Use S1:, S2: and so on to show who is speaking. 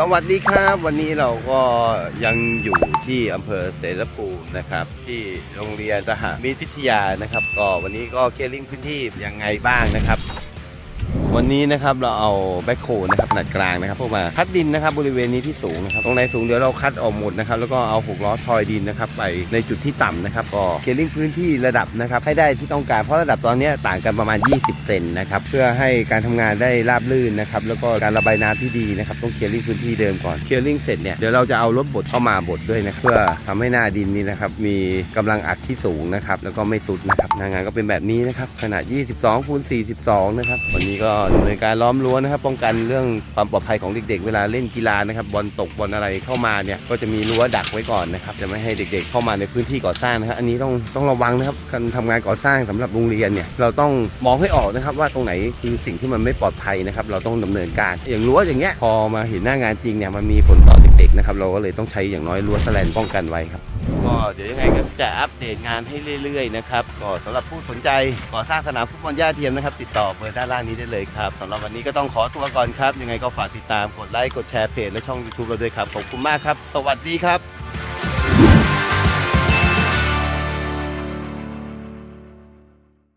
S1: สวัสดีครับวันนี้เราก็ยังอยู่ที่อำเภอเสรภูมินะครับ ที่โรงเรียนทหมิตรพิทยานะครับ ก็วันนี้ก็เคลียร์ลิงพื้นที่ยังไงบ้างนะครับ วันนี้นะครับเราเอาแบ็คโฮนะครับขนาดกลางนะครับพวกมาคัดดินนะครับบริเวณนี้ที่สูงนะครับตรงไหนสูงเดี๋ยวเราคัดออกหมดนะครับแล้วก็เอาหกล้อทอยดินนะครับไปในจุดที่ต่ำนะครับก็เคลียร์ลิงพื้นที่ระดับนะครับให้ได้ที่ต้องการเพราะระดับตอนนี้ต่างกันประมาณ 20 เซนนะครับเพื่อให้การทำงานได้ราบรื่นนะครับแล้วก็การระบายน้ำที่ดีนะครับต้องเคลียร์ลิงพื้นที่เดิมก่อนเคลียร์ลิงเสร็จเนี่ยเดี๋ยวเราจะเอารถบดเข้ามาบดด้วยนะเพื่อทำให้หน้าดินนี้นะครับมีกำลังอัดที่สูงนะครับแล้วก็ไม่สุดนะครับงานก็เป็นแบบนี้นะครับขนาด 22คูณ42นะครับวันนี้ก็ดำเนินการล้อมรั้วนะครับ ป้องกันเรื่องความปลอดภัยของเด็ก ๆ เวลาเล่นกีฬานะครับบอลตกบอลอะไรเข้ามาเนี่ยก็จะมีรั้วดักไว้ก่อนนะครับจะไม่ให้เด็ก ๆ เข้ามาในพื้นที่ก่อสร้างนะครับอันนี้ต้องต้องระวังนะครับการทำงานก่อสร้างสำหรับโรงเรียนเนี่ยเราต้องมองให้ออกนะครับว่าตรงไหนคือสิ่งที่มันไม่ปลอดภัยนะครับเราต้องดำเนินการ อย่างรั้วอย่างเงี้ยพอมาเห็นหน้างานจริงเนี่ยมันมีผลต่อเด็กๆนะครับเราก็เลยต้องใช้อย่างน้อยรั้วแสแลนป้องกันไว้ครับ ก็เดี๋ยวยังไงก็จะอัปเดตงานให้เรื่อยๆนะครับก็สำหรับผู้สนใจก่อสร้างสนามฟุตบอลหญ้าเทียมนะครับติดต่อเบอร์ด้านล่างนี้ได้เลยครับสำหรับวันนี้ก็ต้องขอตัวก่อนครับ ยังไงก็ฝากติดตามกดไลค์กดแชร์เพจและช่อง YouTube เราด้วยครับขอบคุณมากครับ สวัสดีครับ